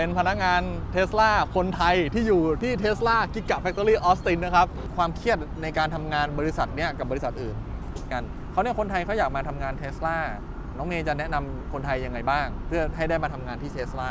เป็นพนักงานเทสลาคนไทยที่อยู่ที่เทสลากิกะแฟคทอรี่ออสตินนะครับ ความเครียดในการทำงานบริษัทเนี้ยกับบริษัทอื่นกันเขาเนี่ยคนไทยเขาอยากมาทำงานเทสลาน้องเมย์จะแนะนำคนไทยยังไงบ้าง เพื่อให้ได้มาทำงานที่เทสลา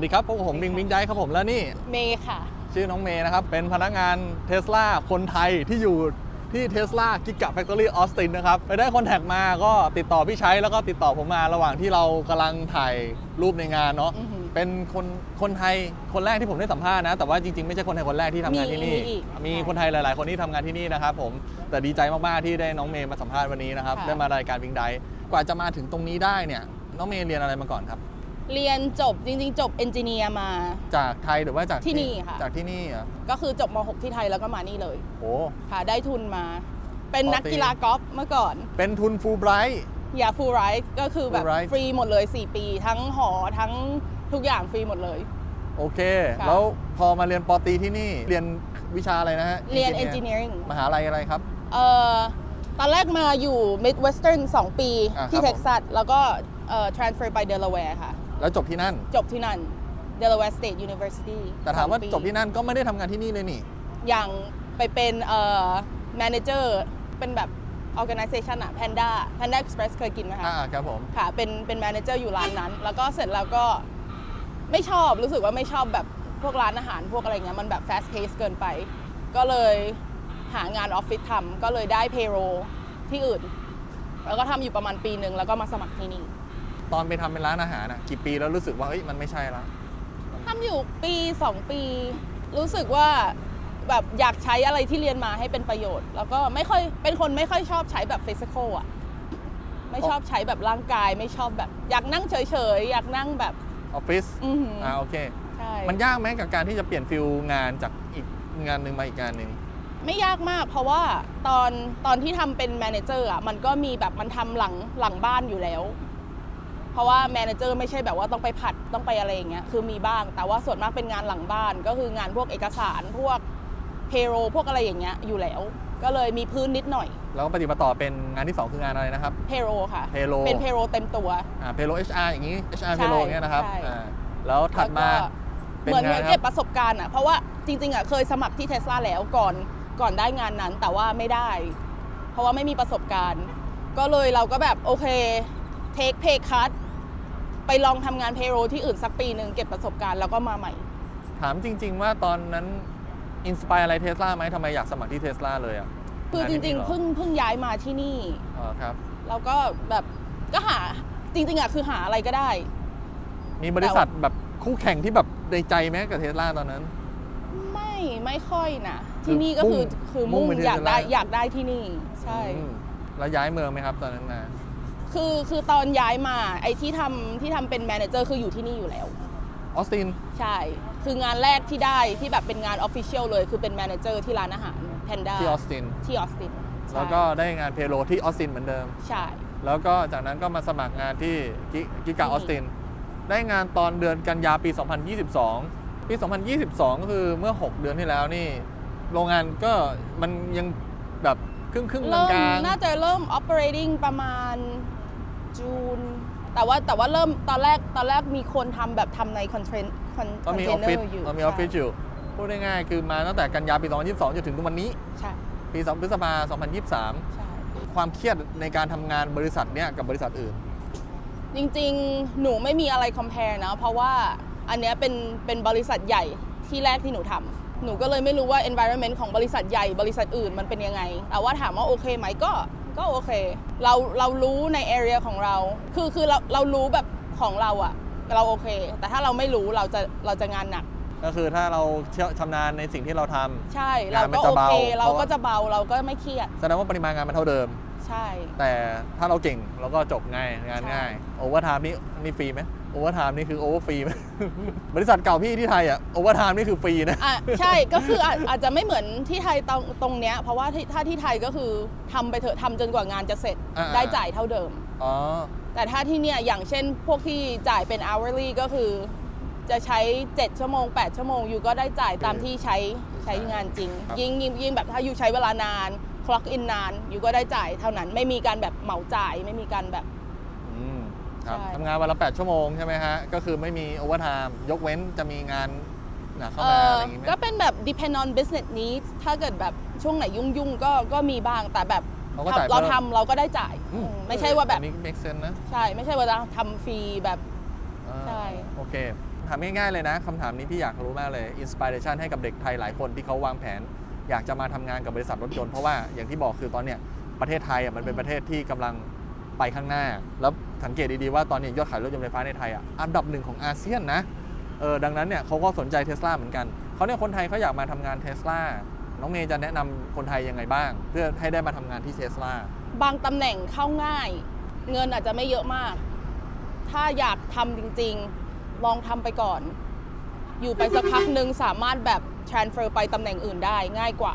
วัสดีครับ พวกผมบิงบิงได้ครับผมแล้วนี่ เมย์ค่ะ ชื่อน้องเมย์นะครับ เป็นพนักงานเทสลาคนไทยที่อยู่ที่เทสลากิกะแฟคทอรี่ออสตินนะครับ ไปได้คอนแทคมาก็ติดต่อพี่ชัยแล้วก็ติดต่อผมมาระหว่างที่เรากำลังถ่ายรูปในงานเนาะอือหือเป็นคนคนไทยคนแรกที่ผมได้สัมภาษณ์นะ แต่ว่าจริงๆ ไม่ใช่คนไทยคนแรกที่ทำงานที่นี่ มีอีกมีใช่คนไทยหลาย ๆ คนที่ทำงานที่นี่นะครับผม แต่ดีใจมาก ๆ ที่ได้น้องเมย์มาสัมภาษณ์วันนี้นะครับค่ะได้มารายการวิงไดกว่าจะมาถึงตรงนี้ได้เนี่ย น้องเมย์เรียนอะไรมาก่อนครับ เรียนจบจริง ๆ จบเอนจิเนียร์มา จากไทยหรือว่าจากที่นี่ค่ะ จากที่นี่เหรอะก็คือจบม .6 ที่ไทยแล้วก็มานี่เลยโอ้ ค่ะได้ทุนมา เป็นนักปอตรีกีฬากอล์ฟเมื่อก่อน เป็นทุนฟูไบรท์ อย่าฟูลไรท์ก็คือแบบ Fulbright ฟรีหมดเลย 4 ปี ทั้งหอทั้งทุกอย่างฟรีหมดเลย โอเค ค่ะ แล้วพอมาเรียนปอตรีที่นี่เรียนวิชาอะไรนะฮะ เรียน Engineer engineering มหาลัยอะไรครับ เอ่อตอนแรกมาอยู่ Midwestern 2 ปีอ่าที่ครับผม เท็กซัสแล้วก็เอ่อ transfer ไป Delaware ค่ะ แล้วจบที่นั่น จบที่นั่น Delaware State University แต่ถามว่าสองปีจบที่นั่นก็ไม่ได้ทำงานที่นี่เลยนี่ อย่างไปเป็นเอ่อ manager เป็นแบบ organization อะ Panda Panda Express เคยกินไหมคะ อ่าครับผม ค่ะ เป็น เป็น manager อยู่ร้านนั้น แล้วก็เสร็จแล้วก็ไม่ชอบ รู้สึกว่าไม่ชอบแบบพวกร้านอาหารพวกอะไรเงี้ย มันแบบ fast pace เกินไป ก็เลยหางานออฟฟิศทำ ก็เลยได้ payroll ที่อื่น แล้วก็ทำอยู่ประมาณปีหนึ่งแล้วก็มาสมัครที่นี่ ตอนไปทำเป็นร้านอาหารนะกี่ปีแล้วรู้สึกว่าเอ้ยมันไม่ใช่ละทำอยู่ปี2ปี รู้สึกว่าแบบอยากใช้อะไรที่เรียนมาให้เป็นประโยชน์ แล้วก็ไม่ค่อยเป็นคนไม่ค่อยชอบใช้แบบฟิสิกอลอะไม่ชอบใช้แบบร่างกายไม่ชอบแบบ อยากนั่งเฉยๆ อยากนั่งแบบออฟฟิศอือหือออ่าโอเค ใช่มันยากไหมกับการที่จะเปลี่ยนฟิลงานจากอีกงานหนึ่งมาอีกงานหนึ่งไม่ยากมากเพราะว่าตอนตอนที่ทำเป็นแมเนเจอร์อะมันก็มีแบบมันทำหลังหลังบ้านอยู่แล้ว เพราะว่าแมเนเจอร์ไม่ใช่แบบว่าต้องไปผัดต้องไปอะไรอย่างเงี้ยคือมีบ้าง แต่ว่าส่วนมากเป็นงานหลังบ้าน ก็คืองานพวกเอกสารพวกเพโรพวกอะไรอย่างเงี้ยอยู่แล้ว ก็เลยมีพื้นนิดหน่อย แล้วก็ปฏิบัติต่อเป็นงานที่ 2 คืองานอะไรนะครับ เพโรค่ะ Payroll เป็นเพโรเต็มตัว อ่าเพโล HR อย่างนี้ HR ใช่เพโลอย่างเงี้ยนะครับใช่ อ่าแล้วถัดมาแล้วก็เป็นเหมือนไงเหมือนคเก็รับบประสบการณ์อะเพราะว่าจริงๆอะเคยสมัครที่เทสลาแล้วก่อนก่อนได้งานนั้น แต่ว่าไม่ได้ เพราะว่าไม่มีประสบการณ์ ก็เลยเราก็แบบโอเคเทคเพย์คัต ไปลองทำงานเพโรที่อื่นสักปีหนึ่งเก็บประสบการณ์แล้วก็มาใหม่ ถามจริง ๆ ว่าตอนนั้นอินสปายอะไรเทสลาไหมทำไมอยากสมัครที่เทสลาเลยอะคือจานที่ริงนี่ๆหอเพิ่งเพิ่งย้ายมาที่นี่ อ๋อครับ แล้วก็แบบก็หาจริงๆอะคือหาอะไรก็ได้ มีบริษัทแบบคู่แข่งที่แบบในใจไหมกับเทสลาตอนนั้น ไม่ไม่ค่อยนะคือที่นี่ก็คือมุ่งคือมุ่มุ่งงไปที่อยากได้ Tesla อยากได้ที่นี่ ใช่ อืมแล้วย้ายเมืองไหมครับตอนนั้นมา คือคือตอนย้ายมาไอ้ที่ทำที่ทำเป็นแมเนเจอร์คืออยู่ที่นี่อยู่แล้ว ออสติน ใช่ คืองานแรกที่ได้ที่แบบเป็นงานออฟฟิเชียลเลย คือเป็นแมเนเจอร์ที่ร้านอาหารแพนด้าที่ออสติน ที่ออสตินใช่แล้วก็ได้งานเพโลที่ออสตินเหมือนเดิม ใช่ แล้วก็จากนั้นก็มาสมัครงานที่กิกิกาอที่อสติน ได้งานตอนเดือนกันยาปี 2022 ปี 2022 ก็คือเมื่อ 6 เดือนที่แล้วนี่ โรงงานก็มันยังแบบครึ่งครึ่งๆเริ่มกลางๆ น่าจะเริ่ม operating ประมาณ จูน แต่ว่าแต่ว่าเริ่มตอนแรกตอนแรกมีคนทำแบบทำในคอนเทนคอนก็มีเทออนฟเนอฟิศร์อยู่ก็มีออฟฟิศอยู่พูดง่ายๆคือมาตั้งแต่กันยาปี 2022จนถึงวันนี้ ใช่ปี 2 พฤษภา2023 ใช่ ความเครียดในการทำงานบริษัทเนี้ยกับบริษัทอื่น จริงๆ หนูไม่มีอะไร compare นะ เพราะว่าอันเนี้ยเป็นเป็นบริษัทใหญ่ที่แรกที่หนูทำหนูก็เลยไม่รู้ว่า environment ของบริษัทใหญ่บริษัทอื่นมันเป็นยังไง แต่ว่าถามว่าโอเคไหมก็ ก็โอเค เราเรารู้ใน area ของเรา คือคือเราเรารู้แบบของเราอะเราโอเค แต่ถ้าเราไม่รู้เราจะเราจะงานหนัก ก็คือถ้าเราเชี่ยวชำนาญในสิ่งที่เราทำ ใช่งาเรานมันก็จะโอเบาเค เราเพราะก็ว่าจะเบาเราก็ไม่เครียด แสดงว่าปริมาณงานมันเท่าเดิม ใช่ แต่ถ้าเราเก่งเราก็จบง่ายงานใช่ง่ายโอเวอร์ไทม์นี่นี่ฟรีไหม โอเวอร์ไทม์นี่คือโอเวอร์ฟรีไหมบริษัทเก่าพี่ที่ไทยอะโอเวอร์ไทม์นี่คือฟรีนะอะใช่ก็คืออาจอาจจะไม่เหมือนที่ไทยตรงตรงเนี้ยเพราะว่าที่ถ้าที่ไทยก็คือทำไปเถอะทำจนกว่างานจะเสร็จอ่าได้จ่ายเท่าเดิม อ๋อ แต่ถ้าที่เนี่ยอย่างเช่นพวกที่จ่ายเป็น hourly ก็คือ จะใช้ 7 ชั่วโมง 8 ชั่วโมงอยู่ก็ได้จ่ายตามที่ใช้ใช้งานจริง ครับ ยิ่งยิ่งยิ่งแบบถ้าอยู่ใช้เวลานาน clock in นานอยู่ก็ได้จ่ายเท่านั้นไม่มีการแบบเหมาจ่ายไม่มีการแบบอืม ครับใช่ ทำงานวันละ 8 ชั่วโมงใช่ไหมฮะ ก็คือไม่มีโอเวอร์ไทม์ยกเว้นจะมีงานหนักเข้าเอมาออะไรอย่างงี้ไหม ก็เป็นแบบ depend on business needs ถ้าเกิดแบบช่วงไหนยุ่งยุ่งๆก็ก็มีบ้างแต่แบบเขาก็จ่ายเราเพิ่ม ทำเราก็ได้จ่ายอือืมไม่ใช่ว่าแบบอันนี้ make sense นะใช่ ไม่ใช่ว่าจะทำฟรีแบบ อ่าใช่ โอเค ถามง่ายๆเลยนะคำถามนี้พี่อยากรู้มากเลยอินสปิเรชันให้กับเด็กไทยหลายคนที่เขาวางแผน อยากจะมาทำงานกับบริษัทรถยนต์เพราะว่าอย่างที่บอกคือตอนเนี้ยประเทศไทยอะมันเป็นประเทศที่กำลัง ไปข้างหน้า แล้วสังเกตดีๆว่าตอนนี้ยอดขายรถยนต์ไฟฟ้าในไทยอะอันดับหนึ่งของอาเซียนนะเออดังนั้นเนี่ยเขาก็สนใจเทสลาเหมือนกันเขาเนี่ยคนไทยเขาอยากมาทำงานเทสลาน้องเมย์จะแนะนำคนไทยยังไงบ้าง เพื่อให้ได้มาทำงานที่เทสลาบางตำแหน่งเข้าง่าย เงินอาจจะไม่เยอะมาก ถ้าอยากทำจริง ๆ ลองทำไปก่อน อยู่ไปสักพักหนึ่งสามารถแบบ transfer ไปตำแหน่งอื่นได้ง่ายกว่า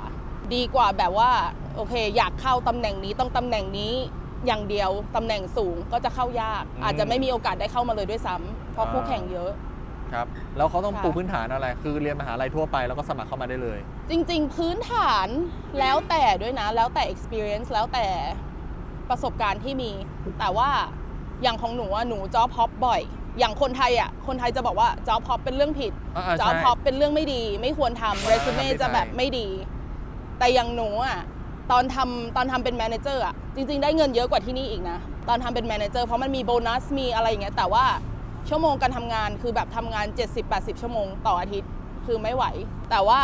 ดีกว่าแบบว่าโอเค อยากเข้าตำแหน่งนี้ต้องตำแหน่งนี้ อย่างเดียวตำแหน่งสูงก็จะเข้ายาก อืม อาจจะไม่มีโอกาสได้เข้ามาเลยด้วยซ้ำเพราะอ่าคู่แข่งเยอะ ครับแล้วเขาต้องค่ะ ปูพื้นฐานอะไร คือเรียนมหาลัยทั่วไปแล้วก็สมัครเข้ามาได้เลย จริงๆ พื้นฐานแล้วแต่ด้วยนะ แล้วแต่ experience แล้วแต่ประสบการณ์ที่มี แต่ว่าอย่างของหนูอะหนูจอบฮอปบ่อย อย่างคนไทยอะคนไทยจะบอกว่าจอบฮอปเป็นเรื่องผิดอ่าๆจอบใช่ ฮอปเป็นเรื่องไม่ดี ไม่ควรทำเรซูเม่ทำที่จะแบบไทยไม่ดี แต่อย่างหนูอะ ตอนทำตอนทำเป็นแมเนเจอร์อะจริง ๆ ได้เงินเยอะกว่าที่นี่อีกนะ ตอนทำเป็นแมเนเจอร์เพราะมันมีโบนัสมีอะไรอย่างเงี้ยแต่ว่าชั่วโมงการทำงานคือแบบทำงาน 70-80 ชั่วโมงต่ออาทิตย์คือไม่ไหว แต่ว่า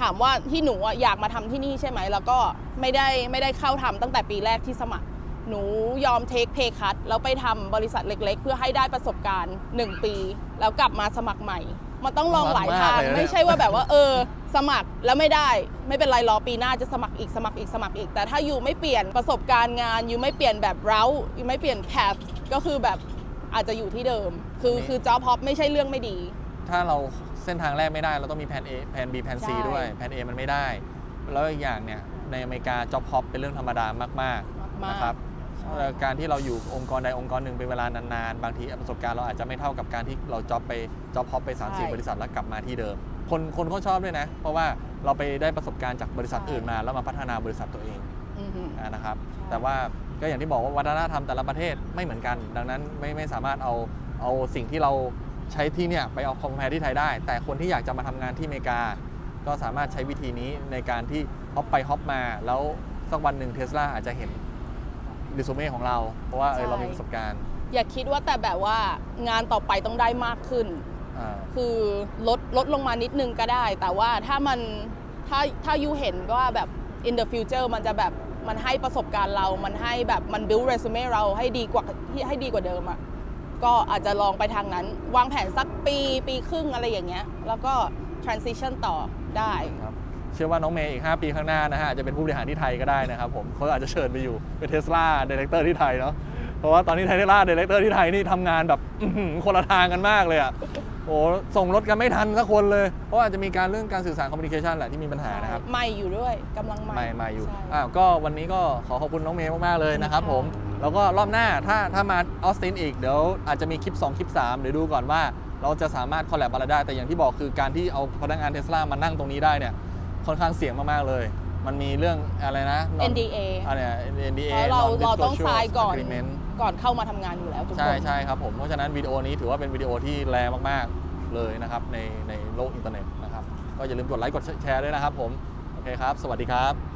ถามว่าที่หนูอะอยากมาทำที่นี่ใช่ไหม แล้วก็ไม่ได้ไม่ได้เข้าทำตั้งแต่ปีแรกที่สมัคร หนูยอมเทคเพย์คัตแล้วไปทำบริษัทเล็ก ๆ เพื่อให้ได้ประสบการณ์ 1 ปี แล้วกลับมาสมัครใหม่ มันต้องลองหลายทางมากเลยนะไม่ใช่ว่าแบบว่าเออ สมัครแล้วไม่ได้ไม่เป็นไรรอปีหน้าจะสมัครอีกสมัครอีกสมัครอีก แต่ถ้าอยู่ไม่เปลี่ยนประสบการณ์งานอยู่ไม่เปลี่ยนแบบเราอยู่ไม่เปลี่ยนแพทก็คือแบบอาจจะอยู่ที่เดิม คือคือจ็อบฮอปไม่ใช่เรื่องไม่ดี ถ้าเราเส้นทางแรกไม่ได้เราต้องมีแผน A แผน B แผน C ใช่ ด้วยแผน A มันไม่ได้ แล้วอีกอย่างเนี่ยในอเมริกา job hop เป็นเรื่องธรรมดามากมากๆๆนะครับใช่ เอ่อการที่เราอยู่องค์กรใดองค์กรหนึ่งเป็นเวลานานๆ บางทีประสบการณ์เราอาจจะไม่เท่ากับการที่เรา job ไป job hop ไป3ามสี่บริษัทแล้วกลับมาที่เดิม คนคนก็ชอบด้วยนะ เพราะว่าเราไปได้ประสบการณ์จากบริษัทอื่นมา แล้วมาพัฒนาบริษัทตัวเองอือหืออ่านะครับใช่แต่ว่าก็อย่างที่บอกว่าวัฒนธรรมแต่ละประเทศไม่เหมือนกัน ดังนั้นไม่ไม่สามารถเอาเอาสิ่งที่เราใช้ที่เนี่ยไปเอาคอมแพรที่ไทยได้ แต่คนที่อยากจะมาทำงานที่อเมริกา ก็สามารถใช้วิธีนี้ในการที่ฮอปไปฮอปมา แล้วสักวันหนึ่งเทสลาอาจจะเห็นดิซูเม่ของเรา เพราะว่าเออใช่เรามีประสบการณ์ อย่าคิดว่าแต่แบบว่างานต่อไปต้องได้มากขึ้นอ่า คือลดลดลงมานิดนึงก็ได้ แต่ว่าถ้ามันถ้าถ้ายูเห็นว่าแบบ in the future มันจะแบบมันให้ประสบการณ์เรา มันให้แบบมัน build resume เราให้ดีกว่าที่ให้ดีกว่าเดิมอะ่ะ ก็อาจจะลองไปทางนั้น วางแผนสักปีปีครึ่งอะไรอย่างเงี้ย แล้วก็ transition ต่อได้ครับเชื่อว่าน้องเมย์อีก 5 ปีข้างหน้านะฮะอาจจะเป็นผู้บริหารที่ไทยก็ได้นะครับผมเขาอาจจะเชิญไปอยู่เป็นเทสลาเดเรคเตอร์ที่ไทยเนาะเพราะว่าตอนนี้เทสลาเดเรคเตอร์ที่ไทยนี่ทำงานแบบอื้อหือคนละทางกันมากเลยอะ่ะ โอ้ส่งรถกันไม่ทันสักคนเลย เพราะว่าอาจจะมีการเรื่องการสื่อสารคอมมิวนิเคชันแหละที่มีปัญหานะครับใหม่อยู่ด้วยกำลังใหม่ไม่มาอยู่ใช่ อ้าวก็วันนี้ก็ขอขอบคุณน้องเมย์มาก ๆ เลยนะครับผม แล้วก็รอบหน้าถ้าถ้ามาออสตินอีก เดี๋ยวอาจจะมีคลิป 2 คลิป 3 เดี๋ยวดูก่อนว่าเราจะสามารถคอลแลบอะไรได้ แต่อย่างที่บอกคือการที่เอาพนักงานเทสลามานั่งตรงนี้ได้เนี่ยค่อนข้างเสี่ยงมาก ๆ เลย มันมีเรื่องอะไรนะ non- NDA อะไรเนี่ย NDA เพราะเราเราต้อง Non-disclosure ทรายก่อน Agreement ก่อนเข้ามาทำงานอยู่แล้วทุกคน ใช่ใช่ครับผมเพราะฉะนั้นวิดีโอนี้ถือว่าเป็นวิดีโอที่แรงมากๆเลยนะครับในในโลกอินเทอร์เน็ตนะครับก็อย่าลืมกดไลค์กดแชร์ด้วยนะครับผมโอเคครับ สวัสดีครับ